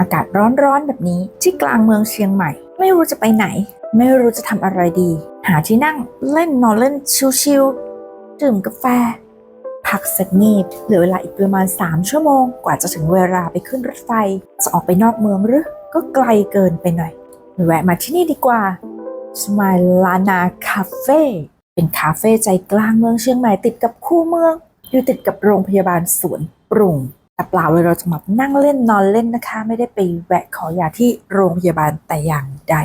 อากาศร้อนๆแบบนี้ที่กลางเมืองเชียงใหม่ ไม่รู้จะไปไหน ไม่รู้จะทำอะไรดี หาที่นั่งเล่นนอนเล่นชิลๆดื่มกาแฟ พักสักงีบเหลือเวลาอีกประมาณ 3 ชั่วโมง กว่าจะถึงเวลาไปขึ้นรถไฟ จะออกไปนอกเมืองหรือ ก็ไกลเกินไปหน่อย แวะมาที่นี่ดีกว่าสมายลานาคาเฟ่เป็นคาเฟ่ใจกลางเมืองเชียงใหม่ติดกับคู่เมือง อยู่ติดกับโรงพยาบาลสวนปรุง แต่เปล่าเลยเราจะมานั่งเล่นนอนเล่นนะคะ ไม่ได้ไปแวะขอยาที่โรงพยาบาลแต่อย่างใด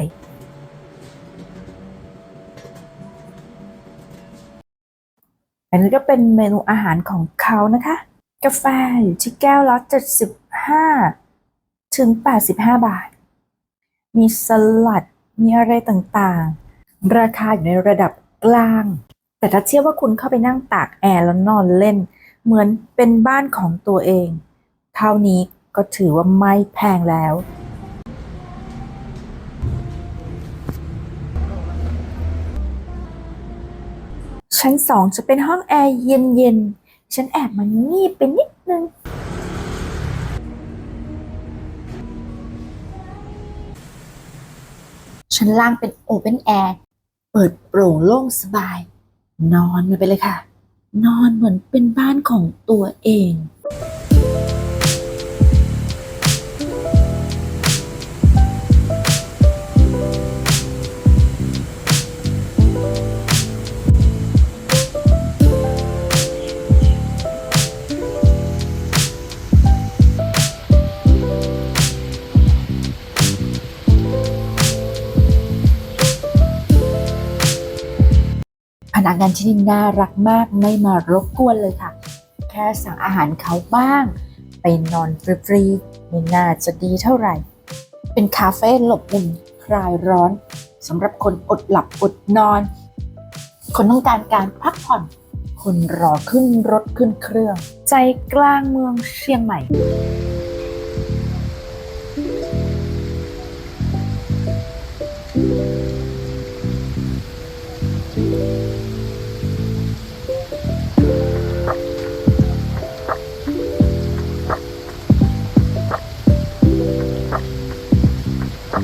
อันนี้ก็เป็นเมนูอาหารของเขานะคะ กาแฟอยู่ที่แก้วละ75 ถึง 85 บาท มีสลัด มีอะไรต่างๆ ราคาอยู่ในระดับกลาง แต่ถ้าเทียบว่าคุณเข้าไปนั่งตากแอร์แล้วนอนเล่น เหมือนเป็นบ้านของตัวเอง เท่านี้ก็ถือว่าไม่แพงแล้ว ชั้นสองจะเป็นห้องแอร์เย็นๆ ฉันแอบมันงีบไปนิดนึงชั้นล่างเป็นโอเ n นแอร์ เปิดโปร่งโล่งสบาย นอนกันไปเลยค่ะ นอนเหมือนเป็นบ้านของตัวเอง นักงานที่นี่น่ารักมากไม่มารบกวนเลยค่ะ แค่สั่งอาหารเขาบ้าง ไปนอนฟรีๆไม่น่าจะดีเท่าไหร่ เป็นคาเฟ่หลบมุมคลายร้อนสำหรับคนอดหลับอดนอน คนต้องการการพักผ่อน คนรอขึ้นรถขึ้นเครื่อง ใจกลางเมืองเชียงใหม่ ผัก